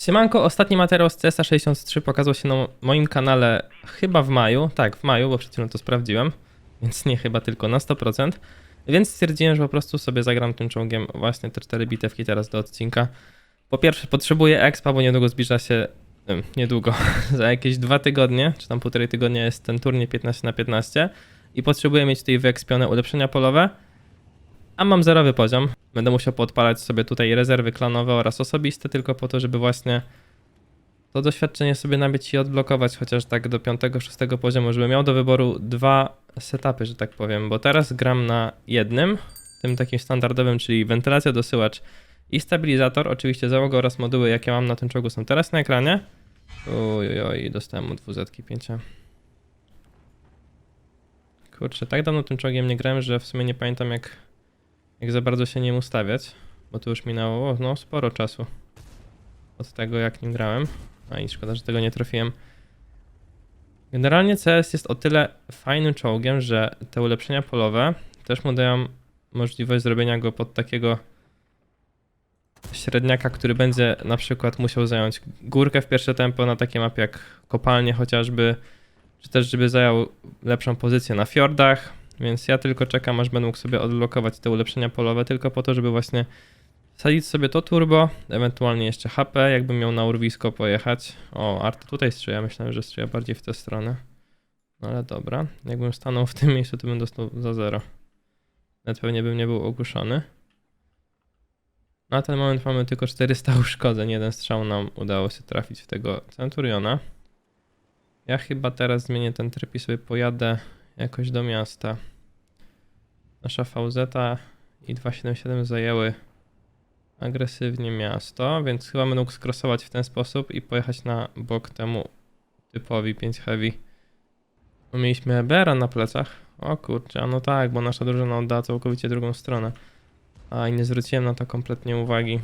Siemanko, ostatni materiał z CSA 63 pokazał się na moim kanale chyba w maju. Tak, w maju, bo przed chwilą to sprawdziłem. Więc nie chyba tylko na 100%. Więc stwierdziłem, że po prostu sobie zagram tym czołgiem właśnie te 4 bitewki teraz do odcinka. Po pierwsze potrzebuję expa, bo niedługo zbliża się, niedługo, za jakieś dwa tygodnie, czy tam półtorej tygodnia jest ten turniej 15 na 15 i potrzebuję mieć tutaj wyekspione ulepszenia polowe, a mam zerowy poziom. Będę musiał podpalać sobie tutaj rezerwy klanowe oraz osobiste, tylko po to, żeby właśnie to doświadczenie sobie nabyć i odblokować chociaż tak do 5-6 poziomu, żeby miał do wyboru dwa setupy, że tak powiem, bo teraz gram na jednym, tym takim standardowym, czyli wentylacja, dosyłacz i stabilizator. Oczywiście załoga oraz moduły, jakie mam na tym czołgu są teraz na ekranie. Oj, oj, dostałem od WZ 5. Kurczę, tak dawno tym czołgiem nie grałem, że w sumie nie pamiętam jak, jak za bardzo się nim ustawiać, bo tu już minęło no, sporo czasu od tego jak nim grałem. A i szkoda, że tego nie trafiłem. Generalnie CS jest o tyle fajnym czołgiem, że te ulepszenia polowe też mu dają możliwość zrobienia go pod takiego średniaka, który będzie na przykład musiał zająć górkę w pierwsze tempo na takiej mapie jak kopalnie chociażby, czy też żeby zajął lepszą pozycję na fiordach, więc ja tylko czekam aż będę mógł sobie odblokować te ulepszenia polowe tylko po to, żeby właśnie Sadzić sobie to turbo, ewentualnie jeszcze HP, jakbym miał na urwisko pojechać. O, Art tutaj strzela, myślałem, że strzela bardziej w tę stronę. No ale dobra, jakbym stanął w tym miejscu, to bym dostał za zero. Nawet pewnie bym nie był ogłuszony. Na ten moment mamy tylko 400 uszkodzeń, jeden strzał nam udało się trafić w tego Centuriona. Ja chyba teraz zmienię ten tryb i sobie pojadę jakoś do miasta. Nasza VZ i 277 zajęły agresywnie miasto, więc chyba będę mógł skrosować w ten sposób i pojechać na bok temu typowi 5 heavy. No, mieliśmy Ebera na plecach. O kurczę, no tak, bo nasza drużyna oddała całkowicie drugą stronę. A i nie zwróciłem na to kompletnie uwagi.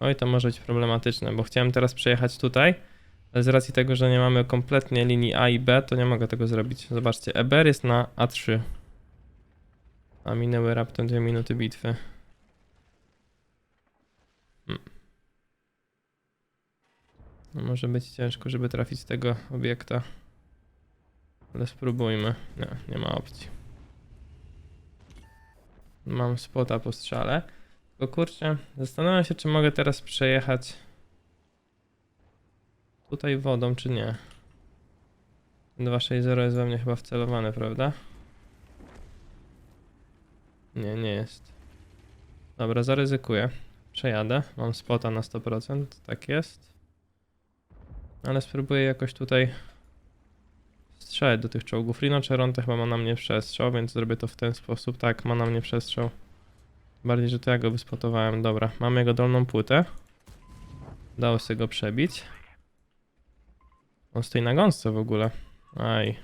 Oj, to może być problematyczne, bo chciałem teraz przejechać tutaj, ale z racji tego, że nie mamy kompletnie linii A i B, to nie mogę tego zrobić. Zobaczcie, Eber jest na A3. A minęły raptem 2 minuty bitwy. No może być ciężko, żeby trafić z tego obiekta. Ale spróbujmy. Nie, nie ma opcji. Mam spota po strzale. Tylko kurczę, zastanawiam się, czy mogę teraz przejechać tutaj wodą, czy nie. 260 jest we mnie chyba wcelowany, prawda? Nie, nie jest. Dobra, zaryzykuję. Przejadę. Mam spota na 100%, tak jest. Ale spróbuję jakoś tutaj strzelać do tych czołgów. Rino Cheronte chyba ma na mnie przestrzał, więc zrobię to w ten sposób. Tak, ma na mnie przestrzał. Bardziej, że to ja go wyspotowałem. Dobra, mamy jego dolną płytę. Dało się go przebić. On stoi na gąsce w ogóle. Aj.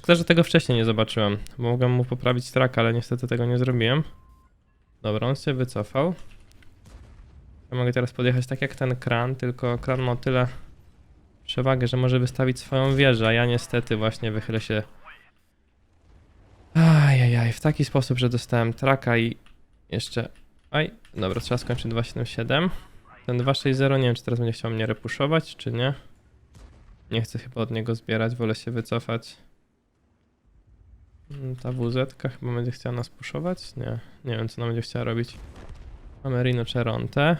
Szkoda, że tego wcześniej nie zobaczyłem, mogłem mu poprawić track, ale niestety tego nie zrobiłem. Dobra, on się wycofał. Ja mogę teraz podjechać tak jak ten kran, tylko kran ma o tyle przewagę, że może wystawić swoją wieżę, a ja niestety właśnie wychylę się Ajajaj, w taki sposób, że dostałem traka i jeszcze... Aj, dobra, trzeba skończyć 277. Ten 260, nie wiem, czy teraz będzie chciał mnie repuszować, czy nie. Nie chcę chyba od niego zbierać, wolę się wycofać. Mm, Ta WZ chyba będzie chciała nas puszować? Nie, nie wiem, co ona będzie chciała robić. Mamy Rino Cheronte.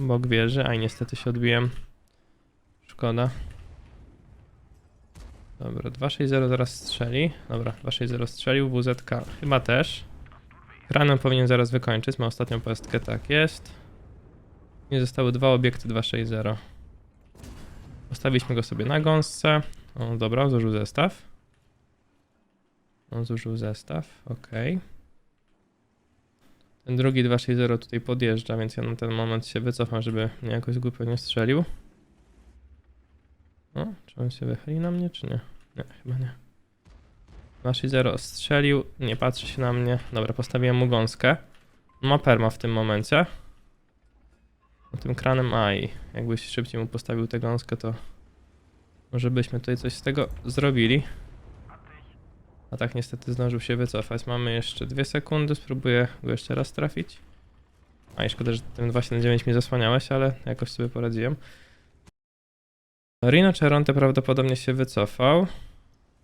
Bok wieży, aj niestety się odbiłem. Szkoda. Dobra, 260 zaraz strzeli. Dobra, 260 strzelił, WZ chyba też. Kranem powinien zaraz wykończyć, ma ostatnią pestkę, tak jest. Nie zostały dwa obiekty 260. Postawiliśmy go sobie na gąsce. O, dobra, zużył zestaw. On zużył zestaw, ok. Ten drugi 260 tutaj podjeżdża, więc ja na ten moment się wycofam, żeby mnie jakoś głupio nie strzelił. O, czy on się wychyli na mnie, czy nie? Nie, chyba nie. 2-0 strzelił, nie patrzy się na mnie. Dobra, postawiłem mu gąskę. Ma perma w tym momencie. Tym kranem, aj, jakbyś szybciej mu postawił tę gąskę, to może byśmy tutaj coś z tego zrobili. A tak niestety zdążył się wycofać. Mamy jeszcze dwie sekundy, spróbuję go jeszcze raz trafić. A i szkoda, że tym 279 mi zasłaniałeś, ale jakoś sobie poradziłem. Rino Cheronte prawdopodobnie się wycofał.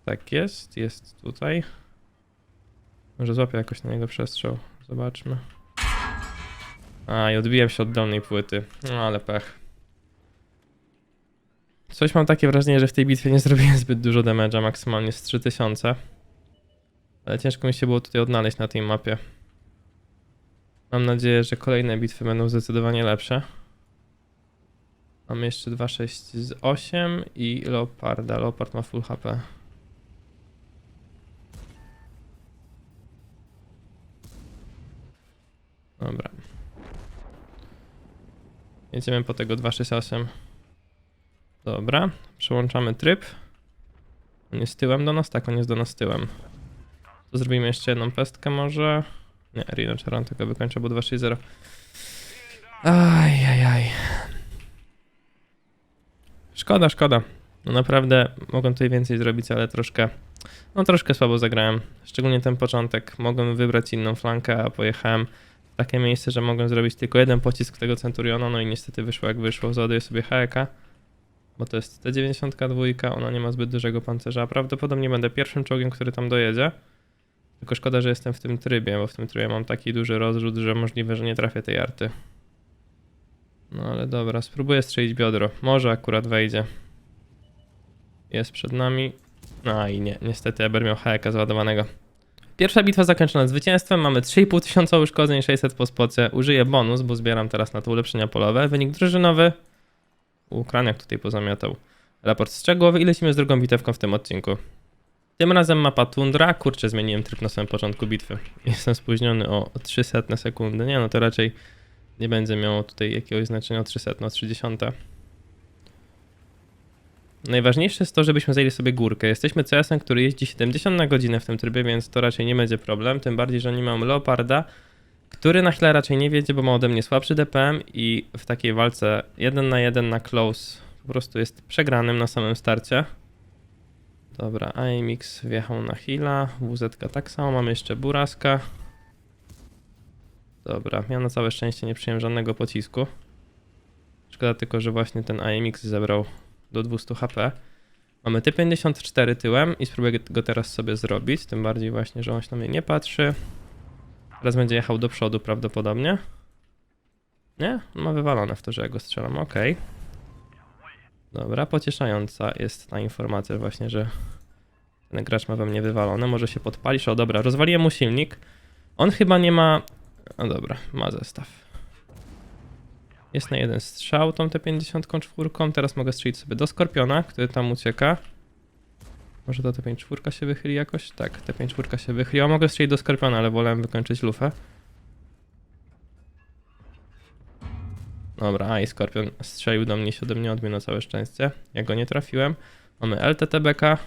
Tak jest, jest tutaj. Może złapię jakoś na niego przestrzał. Zobaczmy. A, i odbiłem się od dolnej płyty. No ale pech. Coś mam takie wrażenie, że w tej bitwie nie zrobiłem zbyt dużo damage'a, maksymalnie z 3000. Ale ciężko mi się było tutaj odnaleźć na tej mapie. Mam nadzieję, że kolejne bitwy będą zdecydowanie lepsze. Mamy jeszcze 2, 6 z 8 i Leoparda. Leopard ma full HP. Dobra. Jedziemy po tego 268. Dobra, przełączamy tryb. On jest tyłem do nas? Tak, on jest do nas tyłem. To zrobimy jeszcze jedną pestkę może. Nie, Rino Charon tylko wykończę, bo 260. Aj, aj, aj. Szkoda, szkoda. No naprawdę mogłem tutaj więcej zrobić, ale troszkę, no troszkę słabo zagrałem. Szczególnie ten początek. Mogłem wybrać inną flankę, a pojechałem w takie miejsce, że mogłem zrobić tylko jeden pocisk tego Centuriona, no i niestety wyszło jak wyszło. Załaduję sobie HEK, bo to jest T92, ona nie ma zbyt dużego pancerza. Prawdopodobnie będę pierwszym czołgiem, który tam dojedzie. Tylko szkoda, że jestem w tym trybie, bo w tym trybie mam taki duży rozrzut, że możliwe, że nie trafię tej arty. No ale dobra, spróbuję strzelić biodro. Może akurat wejdzie. Jest przed nami. No i nie, niestety Eber miał HK załadowanego. Pierwsza bitwa zakończona zwycięstwem. Mamy 3,5 tysiąca uszkodzeń, 600 po spocie. Użyję bonus, bo zbieram teraz na to ulepszenia polowe. Wynik drużynowy. Ukraniak tutaj pozamiatał. Raport strzegłowy i lecimy z drugą bitewką w tym odcinku. Tym razem mapa tundra. Kurczę, zmieniłem tryb na samym początku bitwy. Jestem spóźniony o 300 sekundy. Nie no, to raczej nie będzie miało tutaj jakiegoś znaczenia o 300 na 30. Najważniejsze jest to, żebyśmy zajęli sobie górkę. Jesteśmy CS-em, który jeździ 70 na godzinę w tym trybie, więc to raczej nie będzie problem. Tym bardziej, że nie mam Leoparda, który na chwilę raczej nie wiedzie, bo ma ode mnie słabszy DPM i w takiej walce 1 na 1 na close po prostu jest przegranym na samym starcie. Dobra, AMX wjechał na Hila, WZ tak samo, mamy jeszcze Buraska. Dobra, ja na całe szczęście nie przyjąłem żadnego pocisku. Szkoda tylko, że właśnie ten AMX zebrał do 200 HP. Mamy T54 tyłem i spróbuję go teraz sobie zrobić, tym bardziej właśnie, że on się na mnie nie patrzy. Teraz będzie jechał do przodu prawdopodobnie. Nie? Ma wywalone w to, że ja go strzelam, okej. Dobra, pocieszająca jest ta informacja właśnie, że ten gracz ma we mnie wywalone, może się podpalisz. O dobra, rozwaliłem mu silnik. On chyba nie ma... No dobra, ma zestaw. Jest na jeden strzał tą T54, teraz mogę strzelić sobie do Skorpiona, który tam ucieka. Może to T54 się wychyli jakoś? Tak, T54 się wychyliła. Mogę strzelić do Skorpiona, ale wolałem wykończyć lufę. Dobra, a i Skorpion strzelił do mnie, się ode mnie odbił na całe szczęście. Ja go nie trafiłem. Mamy LTTBK.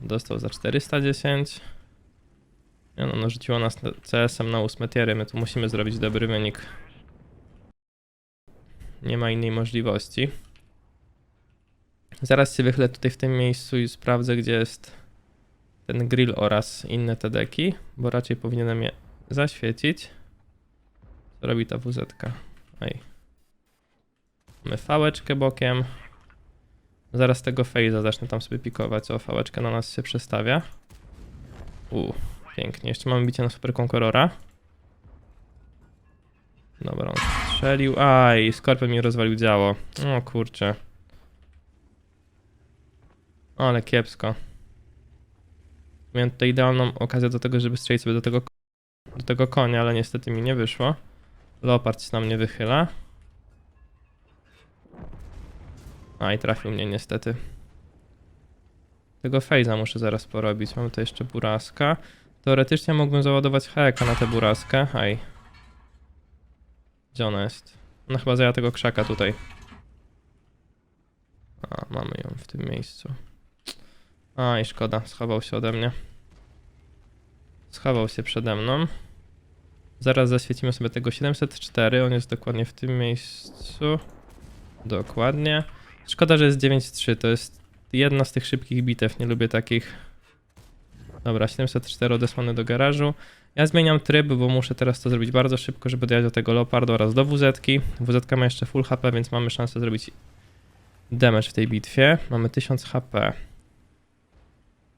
Dostał za 410. Ja no, no rzuciło nas CS-em na 8 tiery, my tu musimy zrobić dobry wynik. Nie ma innej możliwości. Zaraz się wychylę tutaj w tym miejscu i sprawdzę, gdzie jest ten grill oraz inne TDki, bo raczej powinienem je zaświecić. Co robi ta WZ? Ej. Mamy fałeczkę bokiem. Zaraz tego fejza zacznę tam sobie pikować. O, fałeczka na nas się przestawia. U, pięknie. Jeszcze mamy bicie na super konkurora. Dobra, on strzelił. Aj, Skorpion mi rozwalił działo. O kurczę. Ale kiepsko. Miałem tutaj idealną okazję do tego, żeby strzelić sobie do tego, do tego konia, ale niestety mi nie wyszło. Leopard się na mnie wychyla. A i trafił mnie niestety. Tego fejza muszę zaraz porobić. Mamy tu jeszcze buraska. Teoretycznie mógłbym załadować heka na tę buraskę. Aj. Gdzie ona jest? Ona chyba zajęła tego krzaka tutaj. A, mamy ją w tym miejscu. A i szkoda, schował się ode mnie. Schował się przede mną. Zaraz zaświecimy sobie tego 704, on jest dokładnie w tym miejscu. Dokładnie. Szkoda, że jest 9-3, to jest jedna z tych szybkich bitew, nie lubię takich. Dobra, 704 odesłany do garażu. Ja zmieniam tryb, bo muszę teraz to zrobić bardzo szybko, żeby dojechać do tego Leopardu oraz do WZ. WZ ma jeszcze full HP, więc mamy szansę zrobić damage w tej bitwie. Mamy 1000 HP.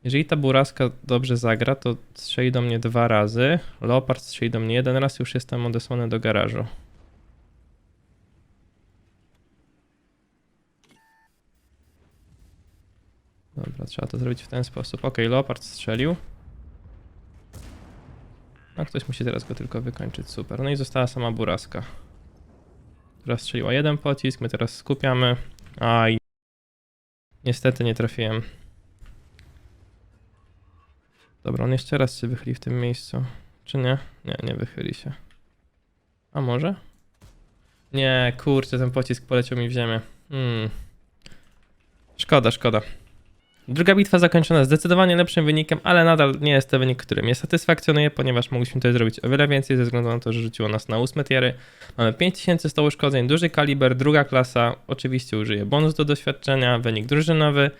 Jeżeli ta buraska dobrze zagra, to strzeli do mnie dwa razy. Leopard strzeli do mnie jeden raz, już jestem odesłany do garażu. Dobra, trzeba to zrobić w ten sposób. Ok, Leopard strzelił. No ktoś musi teraz go tylko wykończyć, super. No i została sama buraska. Która strzeliła jeden pocisk, my teraz skupiamy. Aj. Niestety nie trafiłem. Dobra, on jeszcze raz się wychyli w tym miejscu. Czy nie? Nie, nie wychyli się. A może? Nie, kurczę, ten pocisk poleciał mi w ziemię. Hmm. Szkoda, szkoda. Druga bitwa zakończona zdecydowanie lepszym wynikiem, ale nadal nie jest to wynik, który mnie satysfakcjonuje, ponieważ mogliśmy tutaj zrobić o wiele więcej ze względu na to, że rzuciło nas na ósme tiery. Mamy 5100 uszkodzeń, duży kaliber, druga klasa. Oczywiście użyję bonus do doświadczenia, wynik drużynowy,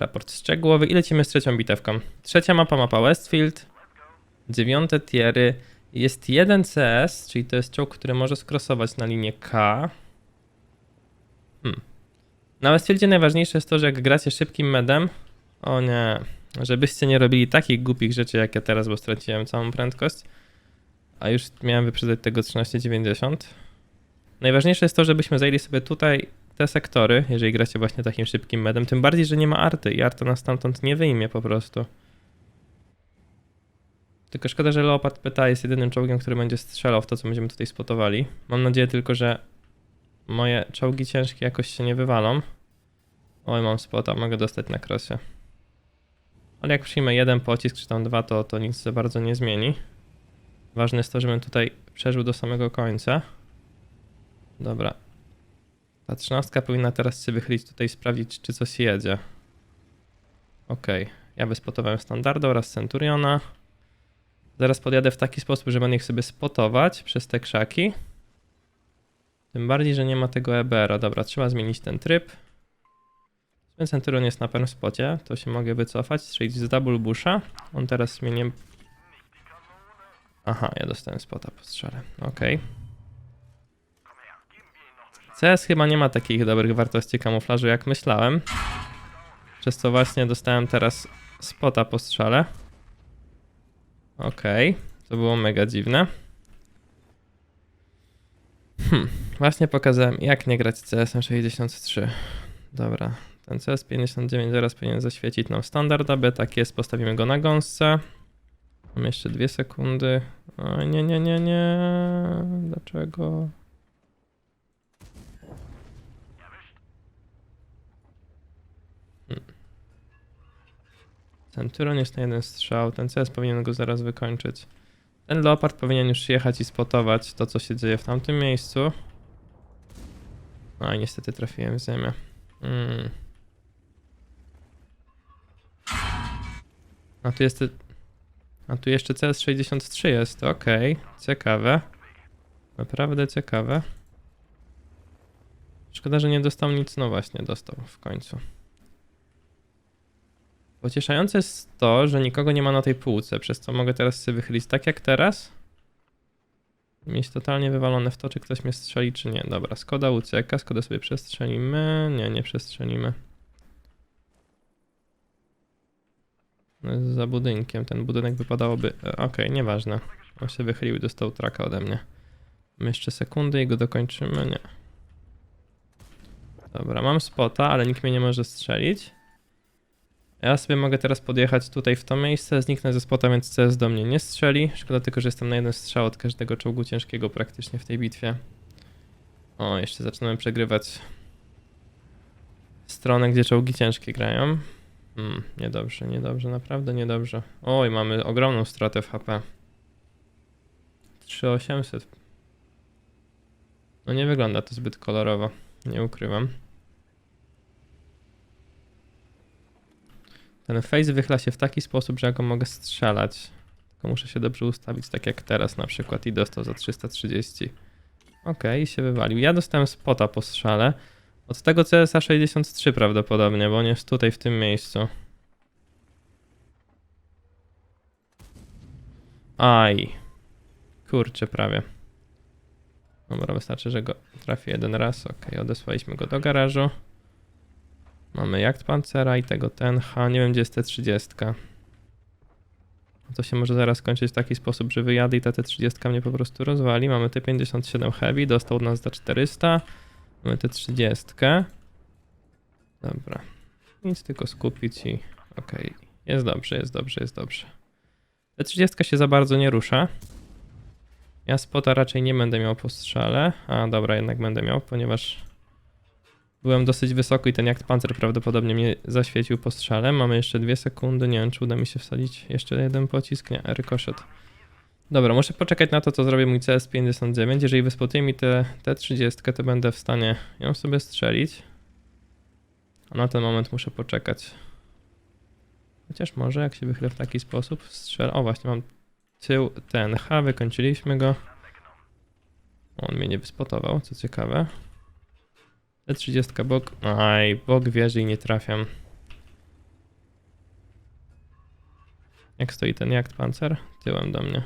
raport szczegółowy i lecimy z trzecią bitewką. Trzecia mapa, mapa Westfield. Dziewiąte tiery. Jest jeden CS, czyli to jest czołg, który może skrosować na linię K. Hmm. Na Westfieldzie najważniejsze jest to, że jak gracie szybkim medem, o nie, żebyście nie robili takich głupich rzeczy jak ja teraz, bo straciłem całą prędkość, a już miałem wyprzedzać tego 1390. Najważniejsze jest to, żebyśmy zajęli sobie tutaj te sektory, jeżeli gracie właśnie takim szybkim medem, tym bardziej, że nie ma arty i arta nas stamtąd nie wyjmie po prostu. Tylko szkoda, że Leopard PTA jest jedynym czołgiem, który będzie strzelał w to, co będziemy tutaj spotowali. Mam nadzieję tylko, że moje czołgi ciężkie jakoś się nie wywalą. Oj, mam spota, mogę dostać na krosie. Ale jak przyjmę jeden pocisk, czy tam dwa, to, to nic za bardzo nie zmieni. Ważne jest to, żebym tutaj przeżył do samego końca. Dobra. Ta trzynastka powinna teraz się wychylić tutaj sprawdzić, czy coś jedzie. Okej. Ja wyspotowałem standarda oraz Centuriona. Zaraz podjadę w taki sposób, że będę ich sobie spotować przez te krzaki. Tym bardziej, że nie ma tego EBR-a. Dobra, trzeba zmienić ten tryb. Ten Centurion jest na pewnym spocie, to się mogę wycofać, strzelić z double busha. On teraz mnie nie... Aha, ja dostałem spota po strzale, okej. CS chyba nie ma takich dobrych wartości kamuflażu jak myślałem. Przez co właśnie dostałem teraz spota po strzale. Okej, to było mega dziwne. Hmm, właśnie pokazałem jak nie grać CS 63. Dobra, ten CS59 zaraz powinien zaświecić nam standard AB, tak jest, postawimy go na gąsce. Mam jeszcze dwie sekundy. O, nie, nie, nie, nie. Dlaczego? Centurion jest na jeden strzał, ten CS powinien go zaraz wykończyć. Ten Leopard powinien już jechać i spotować to, co się dzieje w tamtym miejscu. No i niestety trafiłem w ziemię. Mm. A tu jest. A tu jeszcze CS63 jest, okej. Ciekawe. Naprawdę ciekawe. Szkoda, że nie dostał nic, no właśnie, dostał w końcu. Pocieszające jest to, że nikogo nie ma na tej półce, przez co mogę teraz sobie wychylić tak jak teraz. Mieć totalnie wywalone w to, czy ktoś mnie strzeli, czy nie. Dobra, Skoda ucieka, Skoda sobie przestrzelimy. Nie, nie przestrzelimy. No jest za budynkiem, ten budynek wypadałoby... e, Okej, nieważne. On się wychylił i dostał traka ode mnie. Mamy jeszcze sekundy i go dokończymy, nie. Dobra, mam spota, ale nikt mnie nie może strzelić. Ja sobie mogę teraz podjechać tutaj w to miejsce, zniknę ze spota, więc CS do mnie nie strzeli. Szkoda tylko, że jestem na jeden strzał od każdego czołgu ciężkiego praktycznie w tej bitwie. O, jeszcze zaczynamy przegrywać stronę, gdzie czołgi ciężkie grają. Hmm, niedobrze, niedobrze, naprawdę niedobrze. Oj, mamy ogromną stratę w HP. 3800. No nie wygląda to zbyt kolorowo, nie ukrywam. Ten face wychyla się w taki sposób, że ja go mogę strzelać. Tylko muszę się dobrze ustawić, tak jak teraz na przykład i dostał za 330. Okej, i się wywalił. Ja dostałem spota po strzale. Od tego CSA 63 prawdopodobnie, bo on jest tutaj w tym miejscu. Aj. Kurczę, prawie. Dobra, wystarczy, że go trafię jeden raz. Ok, odesłaliśmy go do garażu. Mamy jakt pancera i tego TNH. Nie wiem, gdzie jest T30. To się może zaraz skończyć w taki sposób, że wyjadę i ta T30 mnie po prostu rozwali. Mamy T57 Heavy, dostał od nas za 400. Mamy T30. Dobra. Nic tylko skupić i okej. Jest dobrze, jest dobrze, jest dobrze. T30 się za bardzo nie rusza. Ja spota raczej nie będę miał po strzale. A dobra, jednak będę miał, ponieważ byłem dosyć wysoko i ten jakt pancer prawdopodobnie mnie zaświecił po strzale. Mamy jeszcze dwie sekundy. Nie wiem, czy uda mi się wsadzić jeszcze jeden pocisk. Nie, rykoszet. Dobra, muszę poczekać na to, co zrobi mój CS59. Jeżeli wyspotuje mi te T30, to będę w stanie ją sobie strzelić. A na ten moment muszę poczekać. Chociaż może, jak się wychylę w taki sposób, strzel. O, właśnie mam tył TNH, wykończyliśmy go. On mnie nie wyspotował, co ciekawe. T30 bok. Aj, bok wieży i nie trafiam. Jak stoi ten jakt pancer? Tyłem do mnie.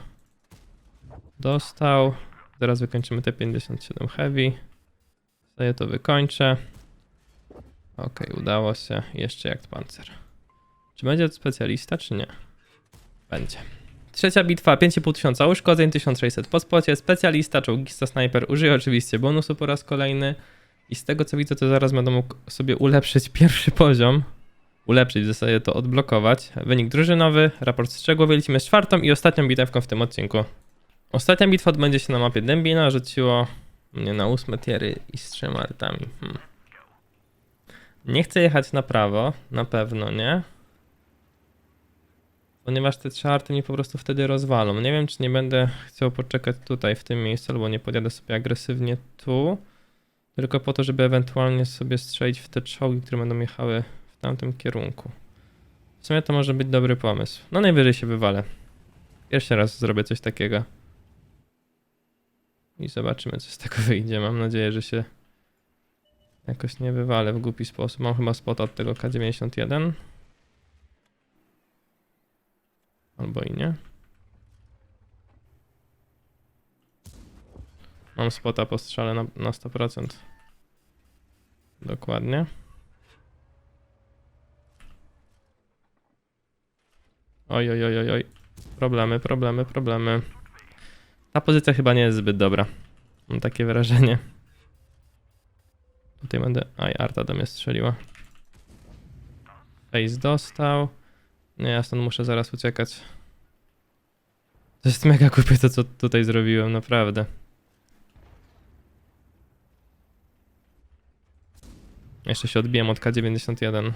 Dostał. Teraz wykończymy T57 Heavy. Sobie to wykończę. Okej, udało się. Jeszcze jakt pancer. Czy będzie specjalista, czy nie? Będzie. Trzecia bitwa, 5500 uszkodzeń, 1600 po spocie, specjalista, czołgista, snajper, użyję oczywiście bonusu po raz kolejny i z tego co widzę, to zaraz będę mógł sobie ulepszyć pierwszy poziom, ulepszyć, w zasadzie to odblokować. Wynik drużynowy, raport szczegółowy, lecimy z czwartą i ostatnią bitewką w tym odcinku. Ostatnia bitwa odbędzie się na mapie Dębina, rzuciło mnie na ósme tiery i z trzema artami. Hmm. Nie chcę jechać na prawo, na pewno nie. Ponieważ te trzy arty mnie po prostu wtedy rozwalą. Nie wiem, czy nie będę chciał poczekać tutaj w tym miejscu, albo nie podjadę sobie agresywnie tu. Tylko po to, żeby ewentualnie sobie strzelić w te czołgi, które będą jechały w tamtym kierunku. W sumie to może być dobry pomysł. No najwyżej się wywalę. Pierwszy raz zrobię coś takiego. I zobaczymy, co z tego wyjdzie. Mam nadzieję, że się jakoś nie wywalę w głupi sposób. Mam chyba spot od tego K91. Albo i nie. Mam spota po strzale na, na 100%. Dokładnie. Oj, oj, oj, oj, oj. Problemy, problemy, problemy. Ta pozycja chyba nie jest zbyt dobra. Mam takie wrażenie. Tutaj będę... Aj, Arta do mnie strzeliła. Face dostał. Nie, ja stąd muszę zaraz uciekać. To jest mega głupie to, co tutaj zrobiłem, naprawdę. Jeszcze się odbiłem od K91.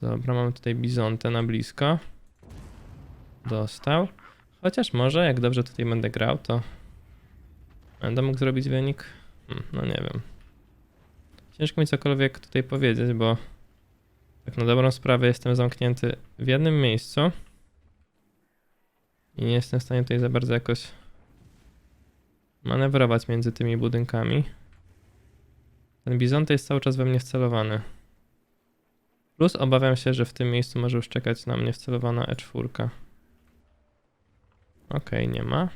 Dobra, mamy tutaj Bizontę na blisko. Dostał. Chociaż może, jak dobrze tutaj będę grał, to będę mógł zrobić wynik. Hmm, no nie wiem. Ciężko mi cokolwiek tutaj powiedzieć, bo tak na dobrą sprawę jestem zamknięty w jednym miejscu. I nie jestem w stanie tutaj za bardzo jakoś manewrować między tymi budynkami. Ten bizonty jest cały czas we mnie wcelowany. Plus obawiam się, że w tym miejscu może już czekać na mnie wcelowana E4. Okej, nie ma.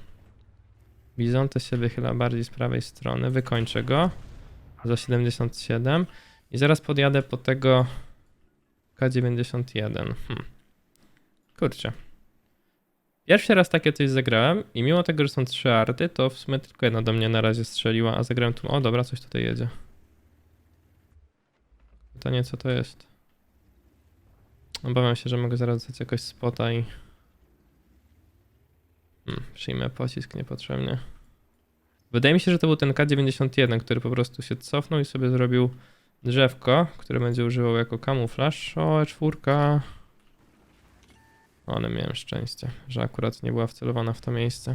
Bizonty się wychyla bardziej z prawej strony. Wykończę go. Za 77. I zaraz podjadę po tego K91. Hmm. Kurczę. Pierwszy raz takie coś zagrałem i mimo tego, że są trzy arty, to w sumie tylko jedna do mnie na razie strzeliła, a zagrałem tu... O, dobra, coś tutaj jedzie. Pytanie, co to jest? Obawiam się, że mogę zaraz dać jakoś spota i... Hmm, przyjmę pocisk niepotrzebnie. Wydaje mi się, że to był ten K91, który po prostu się cofnął i sobie zrobił drzewko, które będzie używał jako kamuflaż. O, czwórka. Ale miałem szczęście, że akurat nie była wcelowana w to miejsce.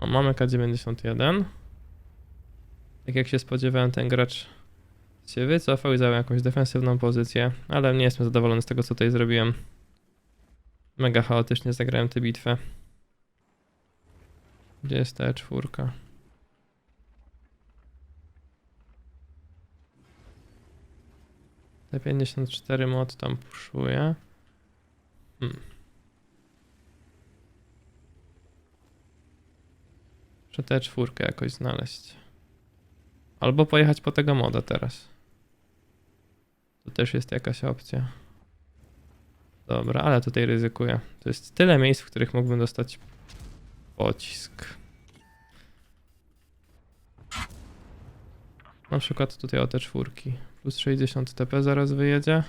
O, mamy K91. Tak jak się spodziewałem, ten gracz się wycofał i zajął jakąś defensywną pozycję, ale nie jestem zadowolony z tego, co tutaj zrobiłem. Mega chaotycznie zagrałem tę bitwę. Gdzie jest ta czwórka? T54 mod tam puszuje. Hmm. Muszę tę czwórkę jakoś znaleźć. Albo pojechać po tego moda teraz. To też jest jakaś opcja. Dobra, ale tutaj ryzykuję. To jest tyle miejsc, w których mógłbym dostać pocisk. Na przykład tutaj o te czwórki. Plus 60 TP zaraz wyjedzie.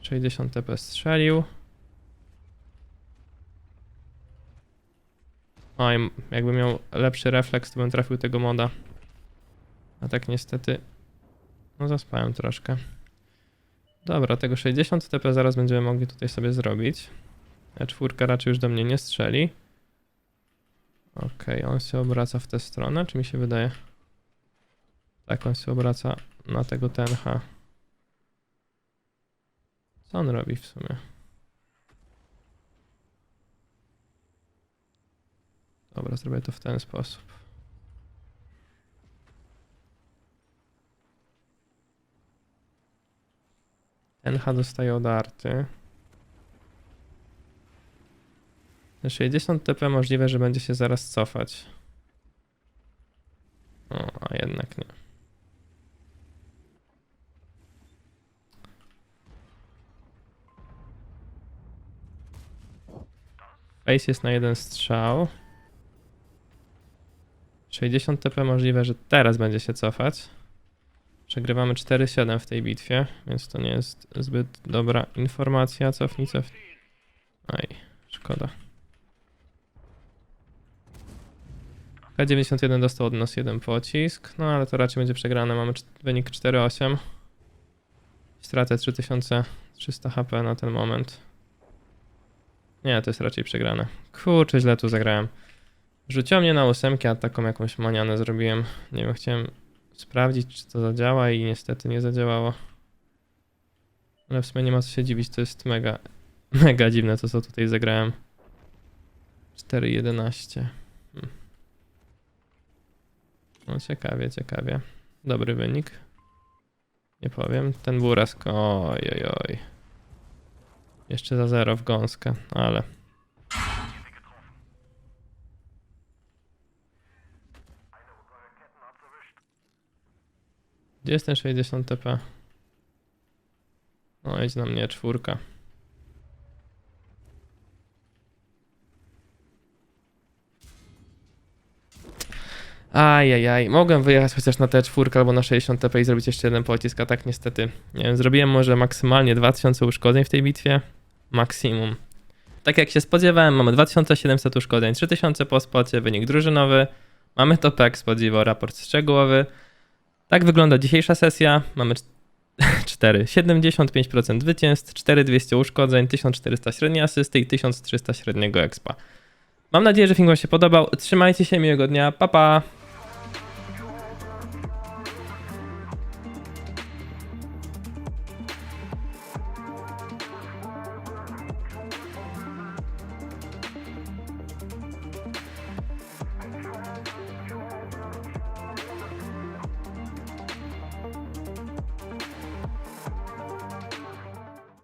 60 TP strzelił. Oj, jakbym miał lepszy refleks, to bym trafił tego moda. A tak niestety. No zaspałem troszkę. Dobra, tego 60 TP zaraz będziemy mogli tutaj sobie zrobić. E czwórka raczej już do mnie nie strzeli. Okej, on się obraca w tę stronę, czy mi się wydaje? Tak, on się obraca na tego tencha. Co on robi w sumie? Dobra, zrobię to w ten sposób. NH dostaje odarty. Te 60 TP możliwe, że będzie się zaraz cofać. A jednak nie. Face jest na jeden strzał. 60 TP możliwe, że teraz będzie się cofać. Przegrywamy 4-7 w tej bitwie, więc to nie jest zbyt dobra informacja. Cofnij, cofnij. Aj, szkoda. K91 dostał od nas jeden pocisk, no ale to raczej będzie przegrane. Mamy wynik 4-8. Stratę 3300 HP na ten moment. Nie, to jest raczej przegrane. Kurczę, źle tu zagrałem. Rzuciło mnie na ósemkę, a taką jakąś manianę zrobiłem. Nie wiem, chciałem sprawdzić, czy to zadziała i niestety nie zadziałało. Ale w sumie nie ma co się dziwić, to jest mega, mega dziwne to, co tutaj zagrałem. 4-11. Hmm. No ciekawie, ciekawie. Dobry wynik. Nie powiem. Ten burask, oj, oj, oj. Jeszcze za zero w gąskę, ale... Gdzie jest ten 60 TP? No, idź na mnie czwórka. Ajajaj, mogłem wyjechać chociaż na tę czwórkę albo na 60 TP i zrobić jeszcze jeden pocisk, a tak niestety, nie wiem, zrobiłem może maksymalnie 2000 uszkodzeń w tej bitwie. Maksimum. Tak jak się spodziewałem, mamy 2700 uszkodzeń, 3000 po spocie, wynik drużynowy. Mamy topek, spodziewał raport szczegółowy. Tak wygląda dzisiejsza sesja. Mamy 4, 75% zwycięstw, 4200 uszkodzeń, 1400 średniej asysty i 1300 średniego expa. Mam nadzieję, że film Wam się podobał. Trzymajcie się, miłego dnia, pa pa!